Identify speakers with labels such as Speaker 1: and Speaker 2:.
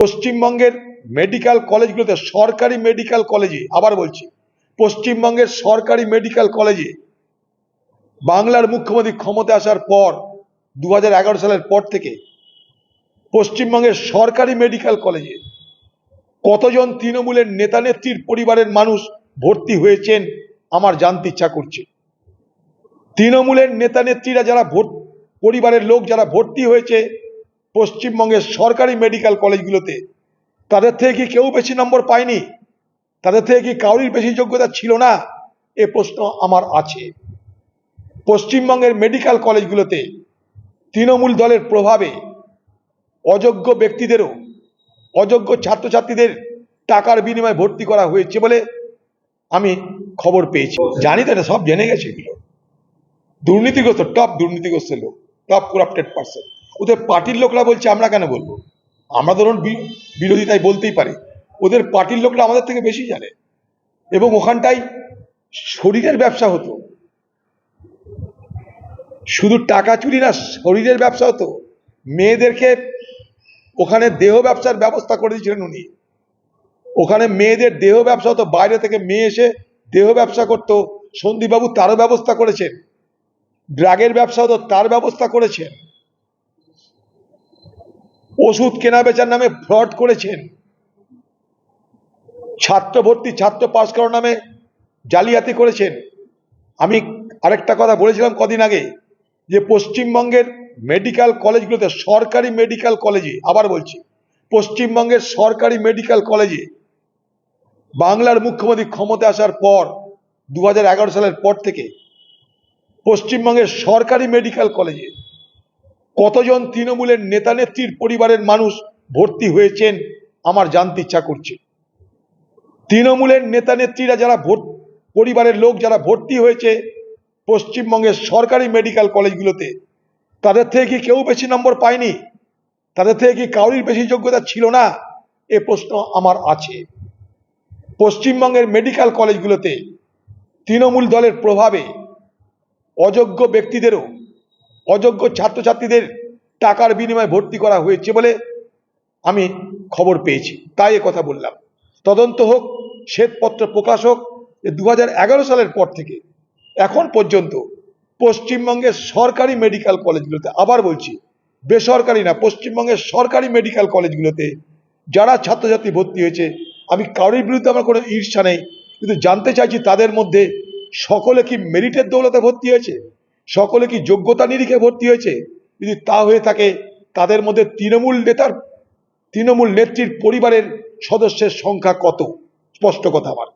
Speaker 1: পশ্চিমবঙ্গের মেডিকেল কলেজগুলোতে, সরকারি মেডিকেল কলেজে আবার বলছি, পশ্চিমবঙ্গের সরকারি মেডিকেল কলেজে বাংলার মুখ্যমন্ত্রী ক্ষমতা আসার পর দু হাজার এগারো সালের পর থেকে পশ্চিমবঙ্গের সরকারি মেডিকেল কলেজে কতজন তৃণমূলের নেতা নেত্রীর পরিবারের মানুষ ভর্তি হয়েছেন আমার জানতে ইচ্ছা করছে। তৃণমূলের নেতা নেত্রীরা যারা পরিবারের লোক যারা ভর্তি হয়েছে পশ্চিমবঙ্গের সরকারি মেডিকেল কলেজগুলোতে, তাদের থেকে কি কেউ বেশি নম্বর পায়নি? তাদের থেকে কি কাউরির বেশি যোগ্যতা ছিল না? এ প্রশ্ন আমার আছে। পশ্চিমবঙ্গের মেডিকেল কলেজগুলোতে তৃণমূল দলের প্রভাবে অযোগ্য ব্যক্তিদেরও, অযোগ্য ছাত্রছাত্রীদের টাকার বিনিময়ে ভর্তি করা হয়েছে বলে আমি খবর পেয়েছি। জানি তো সব জেনে গেছে এগুলো। দুর্নীতিগ্রস্ত টপ দুর্নীতিগ্রস্ত লোক টপ করাপ্টেড পার্সন ওদের পার্টির লোকরা বলছে, আমরা কেন বলব? আমরা ধরুন বি- বিরোধী তাই বলতেই পারি। ওদের পার্টির লোকরা আমাদের থেকে বেশি জানে। এবং ওখানটায় শরীরের ব্যবসা হতো। শুধু টাকা চুরি না, শরীরের ব্যবসা হতো। মেয়েদেরকে ওখানে দেহ ব্যবসার ব্যবস্থা করে দিয়েছিলেন উনি। ওখানে মেয়েদের দেহ ব্যবসা হতো, বাইরে থেকে মেয়ে এসে দেহ ব্যবসা করতো। সন্দীপবাবু তারও ব্যবস্থা করেছেন। ড্রাগের ব্যবসা হতো, তার ব্যবস্থা করেছেন। ওষুধ কেনা বেচার নামে ফ্রড করেছেন। ছাত্র ভর্তি ছাত্র পাস করার নামে জালিয়াতি করেছেন। আমি আরেকটা কথা বলেছিলাম কদিন আগে, যে পশ্চিমবঙ্গের মেডিকেল কলেজগুলোতে সরকারি মেডিকেল কলেজে, আবার বলছি, পশ্চিমবঙ্গের সরকারি মেডিকেল কলেজে বাংলার মুখ্যমন্ত্রী ক্ষমতা আসার পর দু হাজার এগারো সালের পর থেকে পশ্চিমবঙ্গের সরকারি মেডিকেল কলেজে কতজন তৃণমূলের নেতা নেত্রীর পরিবারের মানুষ ভর্তি হয়েছেন আমার জানতে ইচ্ছা করছে। তৃণমূলের নেতা নেত্রীরা যারা ভোট পরিবারের লোক যারা ভর্তি হয়েছে পশ্চিমবঙ্গের সরকারি মেডিকেল কলেজগুলোতে, তাদের থেকে কি কেউ বেশি নম্বর পায়নি? তাদের থেকে কি কাউরির বেশি যোগ্যতা ছিল না? এ প্রশ্ন আমার আছে। পশ্চিমবঙ্গের মেডিকেল কলেজগুলোতে তৃণমূল দলের প্রভাবে অযোগ্য ব্যক্তিদেরও অযোগ্য ছাত্রছাত্রীদের টাকার বিনিময়ে ভর্তি করা হয়েছে বলে আমি খবর পেয়েছি। তাই কথা বললাম। তদন্ত হোক, শ্বেতপত্র প্রকাশ হোক দু হাজার এগারো সালের পর থেকে, এখন পর্যন্ত পশ্চিমবঙ্গের সরকারি মেডিকেল কলেজগুলোতে, আবার বলছি, বেসরকারি না, পশ্চিমবঙ্গের সরকারি মেডিকেল কলেজগুলোতে যারা ছাত্রছাত্রী ভর্তি হয়েছে, আমি কারোর বিরুদ্ধে আমার কোনো ঈর্ষা নেই, কিন্তু জানতে চাইছি তাদের মধ্যে সকলে কি মেরিটের দৌলতে ভর্তি হয়েছে? সকলে কি যোগ্যতা নিরিখে ভর্তি হয়েছে? যদি তা হয়ে থাকে, তাদের মধ্যে তৃণমূল নেতার, তৃণমূল নেত্রীর পরিবারের সদস্যের সংখ্যা কত? স্পষ্ট কথা আমার।